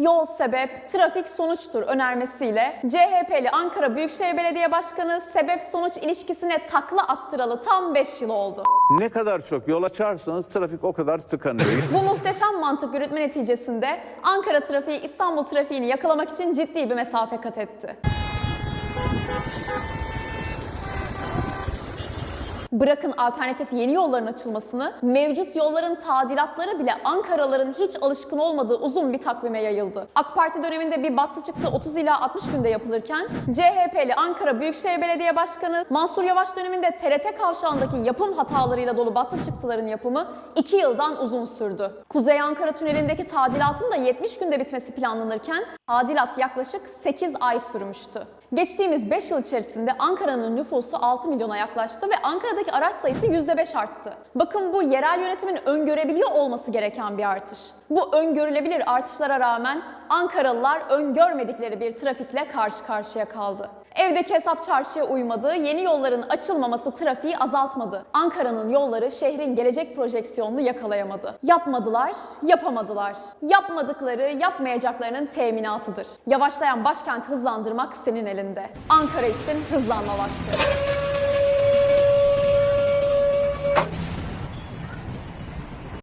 Yol sebep, trafik sonuçtur önermesiyle CHP'li Ankara Büyükşehir Belediye Başkanı sebep sonuç ilişkisine takla attıralı tam 5 yıl oldu. Ne kadar çok yol açarsanız trafik o kadar tıkanıyor. Bu muhteşem mantık yürütme neticesinde Ankara trafiği İstanbul trafiğini yakalamak için ciddi bir mesafe kat etti. Bırakın alternatif yeni yolların açılmasını, mevcut yolların tadilatları bile Ankaralıların hiç alışkın olmadığı uzun bir takvime yayıldı. AK Parti döneminde bir battı çıktı 30 ila 60 günde yapılırken, CHP'li Ankara Büyükşehir Belediye Başkanı Mansur Yavaş döneminde TRT kavşağındaki yapım hatalarıyla dolu battı çıktıların yapımı 2 yıldan uzun sürdü. Kuzey Ankara Tüneli'ndeki tadilatın da 70 günde bitmesi planlanırken, tadilat yaklaşık 8 ay sürmüştü. Geçtiğimiz 5 yıl içerisinde Ankara'nın nüfusu 6 milyona yaklaştı ve Ankara'daki araç sayısı %5 arttı. Bakın bu yerel yönetimin öngörebiliyor olması gereken bir artış. Bu öngörülebilir artışlara rağmen Ankaralılar öngörmedikleri bir trafikle karşı karşıya kaldı. Evdeki hesap çarşıya uymadı, yeni yolların açılmaması trafiği azaltmadı. Ankara'nın yolları şehrin gelecek projeksiyonunu yakalayamadı. Yapmadılar, yapamadılar. Yapmadıkları, yapmayacaklarının teminatıdır. Yavaşlayan başkenti hızlandırmak senin elinde. Ankara için hızlanma vakti.